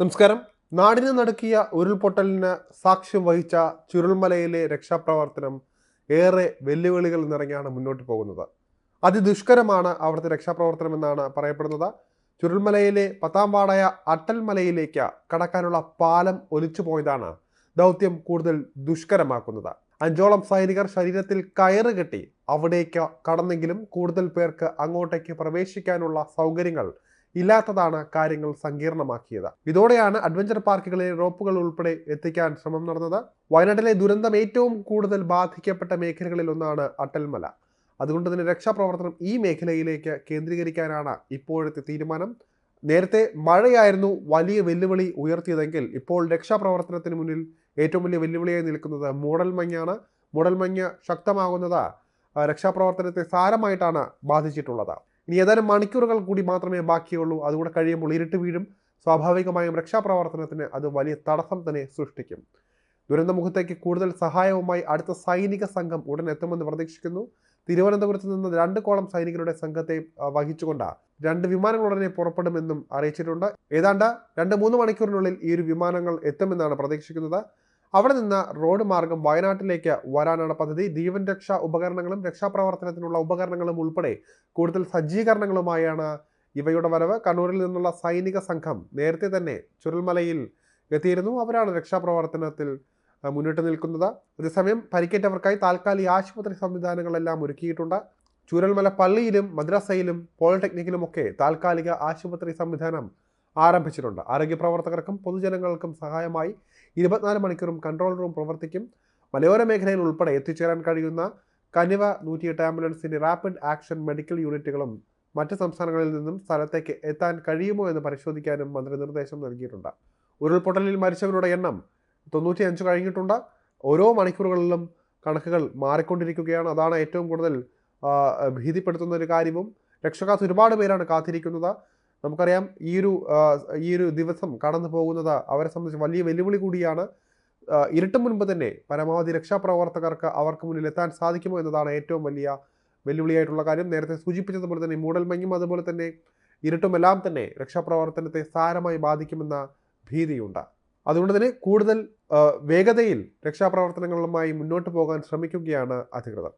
നമസ്കാരം. നാടിന് നടക്കിയ ഉരുൾപൊട്ടലിന് സാക്ഷ്യം വഹിച്ച ചുരുൾമലയിലെ രക്ഷാപ്രവർത്തനം ഏറെ വെല്ലുവിളികൾ നിറഞ്ഞാണ് മുന്നോട്ട് പോകുന്നത്. അതിദുഷ്കരമാണ് അവിടുത്തെ രക്ഷാപ്രവർത്തനം എന്നാണ് പറയപ്പെടുന്നത്. ചുരുൾമലയിലെ പത്താം വാടായ അട്ടൽമലയിലേക്ക് കടക്കാനുള്ള പാലം ഒലിച്ചു പോയതാണ് ദൗത്യം കൂടുതൽ ദുഷ്കരമാക്കുന്നത്. അഞ്ചോളം സൈനികർ ശരീരത്തിൽ കയറ് കെട്ടി അവിടേക്ക് കടന്നെങ്കിലും കൂടുതൽ പേർക്ക് അങ്ങോട്ടേക്ക് പ്രവേശിക്കാനുള്ള സൗകര്യങ്ങൾ ഇല്ലാത്തതാണ് കാര്യങ്ങൾ സങ്കീർണമാക്കിയത്. ഇതോടെയാണ് അഡ്വഞ്ചർ പാർക്കുകളിലെ റോപ്പുകൾ ഉൾപ്പെടെ എത്തിക്കാൻ ശ്രമം നടന്നത്. വയനാട്ടിലെ ദുരന്തം ഏറ്റവും കൂടുതൽ ബാധിക്കപ്പെട്ട മേഖലകളിൽ ഒന്നാണ് അട്ടൽമല. അതുകൊണ്ട് തന്നെ രക്ഷാപ്രവർത്തനം ഈ മേഖലയിലേക്ക് കേന്ദ്രീകരിക്കാനാണ് ഇപ്പോഴത്തെ തീരുമാനം. നേരത്തെ മഴയായിരുന്നു വലിയ വെല്ലുവിളി ഉയർത്തിയതെങ്കിൽ ഇപ്പോൾ രക്ഷാപ്രവർത്തനത്തിന് മുന്നിൽ ഏറ്റവും വലിയ വെല്ലുവിളിയായി നിൽക്കുന്നത് മൂടൽമഞ്ഞാണ്. മൂടൽമഞ്ഞ് ശക്തമാകുന്നത് രക്ഷാപ്രവർത്തനത്തെ സാരമായിട്ടാണ് ബാധിച്ചിട്ടുള്ളത്. ഇനി ഏതാനും മണിക്കൂറുകൾ കൂടി മാത്രമേ ബാക്കിയുള്ളൂ. അതുകൂടെ കഴിയുമ്പോൾ ഇരുട്ട് വീഴും. സ്വാഭാവികമായും രക്ഷാപ്രവർത്തനത്തിന് അത് വലിയ തടസ്സം തന്നെ സൃഷ്ടിക്കും. ദുരന്തമുഖത്തേക്ക് കൂടുതൽ സഹായവുമായി അടുത്ത സൈനിക സംഘം ഉടൻ എത്തുമെന്ന് പ്രതീക്ഷിക്കുന്നു. തിരുവനന്തപുരത്ത് നിന്ന് രണ്ട് കോളം സൈനികരുടെ സംഘത്തെ വഹിച്ചുകൊണ്ട് രണ്ട് വിമാനങ്ങൾ ഉടനെ പുറപ്പെടുമെന്നും അറിയിച്ചിട്ടുണ്ട്. ഏതാണ്ട് രണ്ട് മൂന്ന് മണിക്കൂറിനുള്ളിൽ ഈ ഒരു വിമാനങ്ങൾ എത്തുമെന്നാണ് പ്രതീക്ഷിക്കുന്നത്. അവിടെ നിന്ന് റോഡ് മാർഗം വയനാട്ടിലേക്ക് വരാനാണ് പദ്ധതി. ജീവൻ രക്ഷാ ഉപകരണങ്ങളും രക്ഷാപ്രവർത്തനത്തിനുള്ള ഉപകരണങ്ങളും ഉൾപ്പെടെ കൂടുതൽ സജ്ജീകരണങ്ങളുമായാണ് ഇവയുടെ വരവ്. കണ്ണൂരിൽ നിന്നുള്ള സൈനിക സംഘം നേരത്തെ തന്നെ ചുരൽമലയിൽ എത്തിയിരുന്നു. അവരാണ് രക്ഷാപ്രവർത്തനത്തിൽ മുന്നിട്ട് നിൽക്കുന്നത്. അതേസമയം പരിക്കേറ്റവർക്കായി താൽക്കാലിക ആശുപത്രി സംവിധാനങ്ങളെല്ലാം ഒരുക്കിയിട്ടുണ്ട്. ചൂരൽമല പള്ളിയിലും മദ്രസയിലും പോളിടെക്നിക്കിലുമൊക്കെ താൽക്കാലിക ആശുപത്രി സംവിധാനം ആരംഭിച്ചിട്ടുണ്ട്. ആരോഗ്യ പ്രവർത്തകർക്കും പൊതുജനങ്ങൾക്കും സഹായമായി ഇരുപത്തിനാല് മണിക്കൂറും കൺട്രോൾ റൂം പ്രവർത്തിക്കും മലയോര മേഖലയിൽ ഉൾപ്പെടെ എത്തിച്ചേരാൻ കഴിയുന്ന കനിവ നൂറ്റിയെട്ട് ആംബുലൻസിന്റെ റാപ്പിഡ് ആക്ഷൻ മെഡിക്കൽ യൂണിറ്റുകളും മറ്റ് സംസ്ഥാനങ്ങളിൽ നിന്നും സ്ഥലത്തേക്ക് എത്താൻ കഴിയുമോ എന്ന് പരിശോധിക്കാനും മന്ത്രി നിർദ്ദേശം നൽകിയിട്ടുണ്ട്. ഉരുൾപൊട്ടലിൽ മരിച്ചവരുടെ എണ്ണം തൊണ്ണൂറ്റിയഞ്ച് കഴിഞ്ഞിട്ടുണ്ട്. ഓരോ മണിക്കൂറുകളിലും കണക്കുകൾ മാറിക്കൊണ്ടിരിക്കുകയാണ്. അതാണ് ഏറ്റവും കൂടുതൽ ഭീതിപ്പെടുത്തുന്ന ഒരു കാര്യവും. രക്ഷകാത്ത് ഒരുപാട് പേരാണ് കാത്തിരിക്കുന്നത്. നമുക്കറിയാം ഈ ഒരു ഈ ഒരു ദിവസം കടന്നു പോകുന്നത് അവരെ സംബന്ധിച്ച് വലിയ വെല്ലുവിളി കൂടിയാണ്. ഇരുട്ട് മുൻപ് തന്നെ പരമാവധി രക്ഷാപ്രവർത്തകർക്ക് അവർക്ക് മുന്നിൽ എത്താൻ സാധിക്കുമോ എന്നതാണ് ഏറ്റവും വലിയ വെല്ലുവിളിയായിട്ടുള്ള കാര്യം. നേരത്തെ സൂചിപ്പിച്ചതുപോലെ തന്നെ മൂടൽമഞ്ഞും അതുപോലെ തന്നെ ഇരുട്ടുമെല്ലാം തന്നെ രക്ഷാപ്രവർത്തനത്തെ സാരമായി ബാധിക്കുമെന്ന ഭീതിയുണ്ട്. അതുകൊണ്ട് തന്നെ കൂടുതൽ വേഗതയിൽ രക്ഷാപ്രവർത്തനങ്ങളുമായി മുന്നോട്ട് പോകാൻ ശ്രമിക്കുകയാണ് അധികൃതർ.